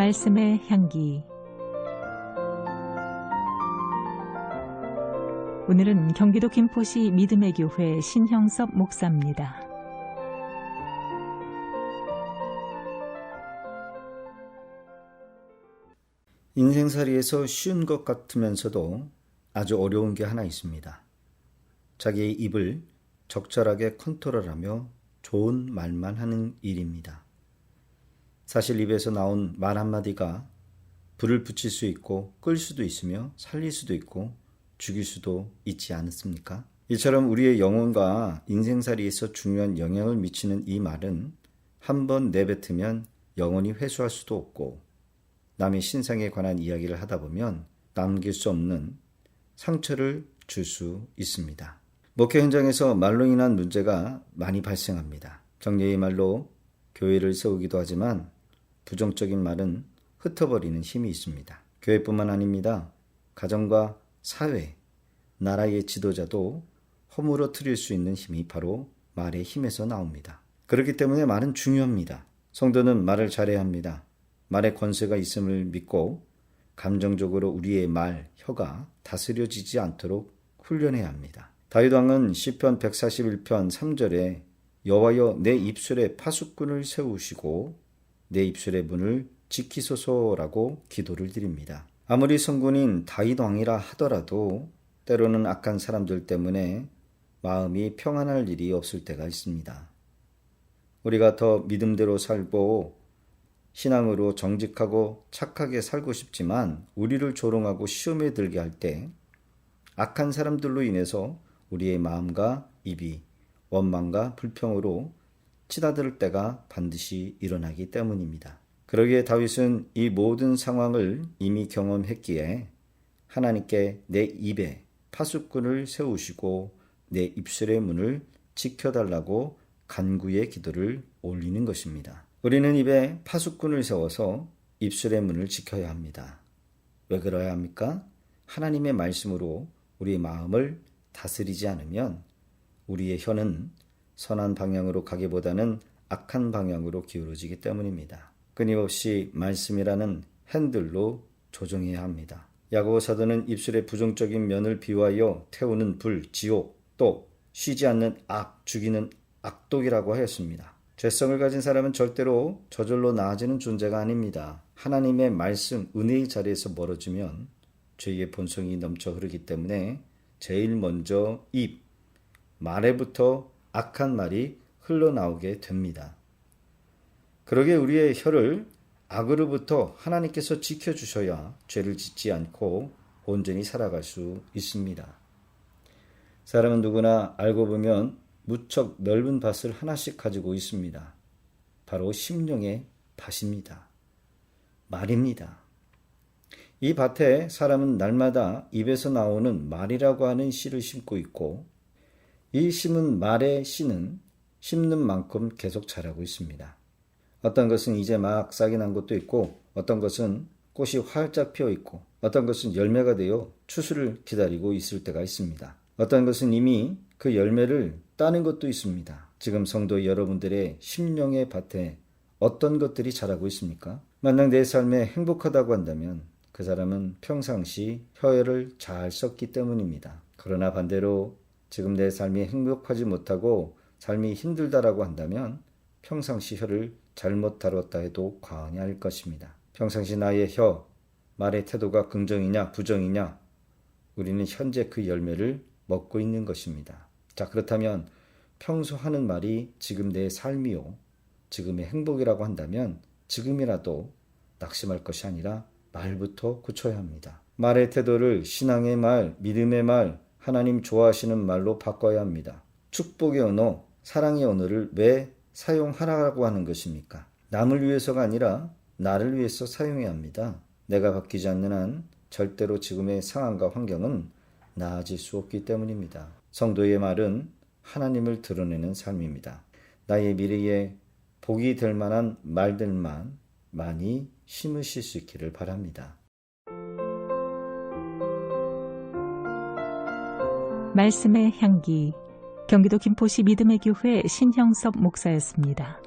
말씀의 향기 오늘은 경기도 김포시 믿음의 교회 신형섭 목사입니다. 인생살이에서 쉬운 것 같으면서도 아주 어려운 게 하나 있습니다. 자기의 입을 적절하게 컨트롤하며 좋은 말만 하는 일입니다. 사실 입에서 나온 말 한마디가 불을 붙일 수 있고 끌 수도 있으며 살릴 수도 있고 죽일 수도 있지 않습니까? 이처럼 우리의 영혼과 인생살이에서 중요한 영향을 미치는 이 말은 한 번 내뱉으면 영원히 회수할 수도 없고 남의 신상에 관한 이야기를 하다 보면 남길 수 없는 상처를 줄 수 있습니다. 목회 현장에서 말로 인한 문제가 많이 발생합니다. 정례의 말로 교회를 세우기도 하지만 부정적인 말은 흩어버리는 힘이 있습니다. 교회뿐만 아닙니다. 가정과 사회, 나라의 지도자도 허물어뜨릴 수 있는 힘이 바로 말의 힘에서 나옵니다. 그렇기 때문에 말은 중요합니다. 성도는 말을 잘해야 합니다. 말의 권세가 있음을 믿고 감정적으로 우리의 말, 혀가 다스려지지 않도록 훈련해야 합니다. 다윗 왕은 시편 141편 3절에 여호와여 내 입술에 파수꾼을 세우시고 내 입술의 문을 지키소서라고 기도를 드립니다. 아무리 성군인 다윗 왕이라 하더라도 때로는 악한 사람들 때문에 마음이 평안할 일이 없을 때가 있습니다. 우리가 더 믿음대로 살고 신앙으로 정직하고 착하게 살고 싶지만 우리를 조롱하고 시험에 들게 할 때 악한 사람들로 인해서 우리의 마음과 입이 원망과 불평으로 치닫을 때가 반드시 일어나기 때문입니다. 그러기에 다윗은 이 모든 상황을 이미 경험했기에 하나님께 내 입에 파수꾼을 세우시고 내 입술의 문을 지켜달라고 간구의 기도를 올리는 것입니다. 우리는 입에 파수꾼을 세워서 입술의 문을 지켜야 합니다. 왜 그러야 합니까? 하나님의 말씀으로 우리의 마음을 다스리지 않으면 우리의 혀는 선한 방향으로 가기보다는 악한 방향으로 기울어지기 때문입니다. 끊임없이 말씀이라는 핸들로 조정해야 합니다. 야고보 사도는 입술의 부정적인 면을 비유하여 태우는 불, 지옥, 또 쉬지 않는 악, 죽이는 악독이라고 하였습니다. 죄성을 가진 사람은 절대로 저절로 나아지는 존재가 아닙니다. 하나님의 말씀, 은혜의 자리에서 멀어지면 죄의 본성이 넘쳐 흐르기 때문에 제일 먼저 입, 말에부터 악한 말이 흘러나오게 됩니다. 그러게 우리의 혀를 악으로부터 하나님께서 지켜주셔야 죄를 짓지 않고 온전히 살아갈 수 있습니다. 사람은 누구나 알고 보면 무척 넓은 밭을 하나씩 가지고 있습니다. 바로 심령의 밭입니다. 말입니다. 이 밭에 사람은 날마다 입에서 나오는 말이라고 하는 씨를 심고 있고 이 심은 말의 씨는 심는 만큼 계속 자라고 있습니다. 어떤 것은 이제 막 싹이 난 것도 있고 어떤 것은 꽃이 활짝 피어 있고 어떤 것은 열매가 되어 추수를 기다리고 있을 때가 있습니다. 어떤 것은 이미 그 열매를 따는 것도 있습니다. 지금 성도 여러분들의 심령의 밭에 어떤 것들이 자라고 있습니까? 만약 내 삶에 행복하다고 한다면 그 사람은 평상시 혀를 잘 썼기 때문입니다. 그러나 반대로 지금 내 삶이 행복하지 못하고 삶이 힘들다라고 한다면 평상시 혀를 잘못 다뤘다 해도 과언이 아닐 것입니다. 평상시 나의 혀, 말의 태도가 긍정이냐 부정이냐 우리는 현재 그 열매를 먹고 있는 것입니다. 자, 그렇다면 평소 하는 말이 지금 내 삶이요. 지금의 행복이라고 한다면 지금이라도 낙심할 것이 아니라 말부터 고쳐야 합니다. 말의 태도를 신앙의 말, 믿음의 말, 하나님 좋아하시는 말로 바꿔야 합니다. 축복의 언어, 사랑의 언어를 왜 사용하라고 하는 것입니까? 남을 위해서가 아니라 나를 위해서 사용해야 합니다. 내가 바뀌지 않는 한 절대로 지금의 상황과 환경은 나아질 수 없기 때문입니다. 성도의 말은 하나님을 드러내는 삶입니다. 나의 미래에 복이 될 만한 말들만 많이 심으실 수 있기를 바랍니다. 말씀의 향기 경기도 김포시 믿음의 교회 신형섭 목사였습니다.